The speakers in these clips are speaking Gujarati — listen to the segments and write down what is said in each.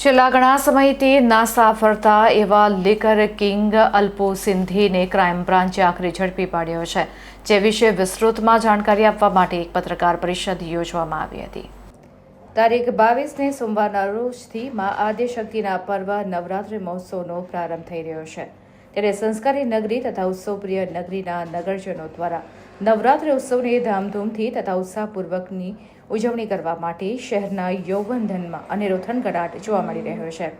છેલ્લા ઘણા સમયથી નાસા ફરતા એવા લિકર કિંગ અલ્પો સિંધીને ક્રાઇમ બ્રાન્ચે આખરે ઝડપી પાડ્યો છે, જે વિશે વિસ્તૃતમાં જાણકારી આપવા માટે એક પત્રકાર પરિષદ યોજવામાં આવી હતી. તારીખ બાવીસને સોમવારના રોજથી મા આદ્યશક્તિના પર્વ નવરાત્રિ મહોત્સવનો પ્રારંભ થઈ રહ્યો છે. ત્યારે સંસ્કારી નગરી તથા ઉત્સવપ્રિય નગરીના નગરજનો દ્વારા નવરાત્રિ ઉત્સવની ધામધૂમથી તથા ઉત્સાહપૂર્વકની ઉજવણી કરવા માટે શહેરના યૌવનધનમાં અનેરો થનગડાટ જોવા મળી રહ્યો છે.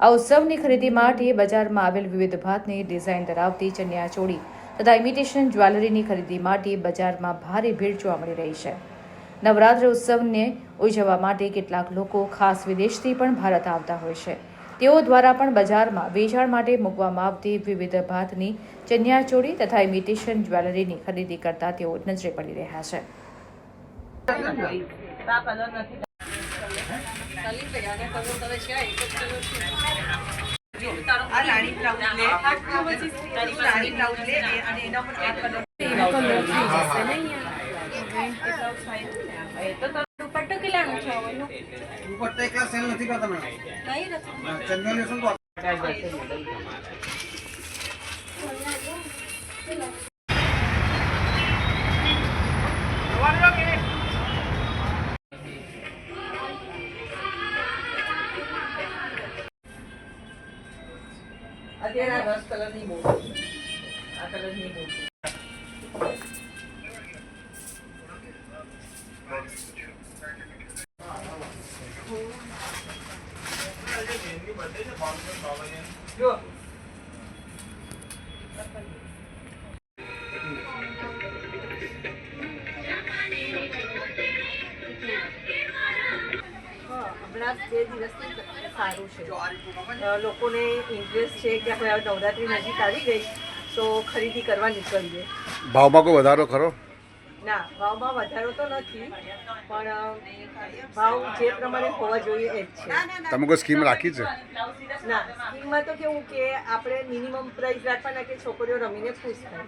આ ઉત્સવની ખરીદી માટે બજારમાં આવેલ વિવિધ ભાતની ડિઝાઇન ધરાવતી ચણિયાચોળી તથા ઇમિટેશન જ્વેલરીની ખરીદી માટે બજારમાં ભારે ભીડ જોવા મળી રહી છે. નવરાત્રિ ઉત્સવને ઉજવવા માટે કેટલાક લોકો ખાસ વિદેશથી પણ ભારત આવતા હોય છે. તેઓ દ્વારા પણ બજારમાં વેચાણ માટે મૂકવામાં આવતી વિવિધ ભાતની ચણિયાચોળી તથા ઇમિટેશન જ્વેલરીની ખરીદી કરતા તેઓ નજરે પડી રહ્યા છે. બ્લાઉઝ લે તારી રાણી બ્લાઉઝ લે ને અને એના પર આ કલર દુપટ્ટો કેટલાનો છે હવેનો? દુપટ્ટા એકલા સેલ નથી. કરતા મેડમ કઈ નથી ચંદન તો અત્યારે આ રસ કલરની બહુ છે. આ કલરની છે. જો. હા, હમણાં બે દિવસથી સારું છે. લોકોને ઇન્ટરેસ્ટ છે કે આપણે હવે નવરાત્રી નજીક આવી ગઈ તો ખરીદી કરવા નીકળીએ. ભાવમાં કોઈ વધારો ખરો? ના ભાવમાં વધારો તો નથી પણ ભાવ જે પ્રમાણે હોવા જોઈએ એ જ છે. તમે કોઈ સ્કીમ રાખી છે? ના સ્કીમમાં તો કેવું કે આપણે મિનિમમ પ્રાઇસ રાખવાના કે છોકરીઓ રમીને ખુશ થાય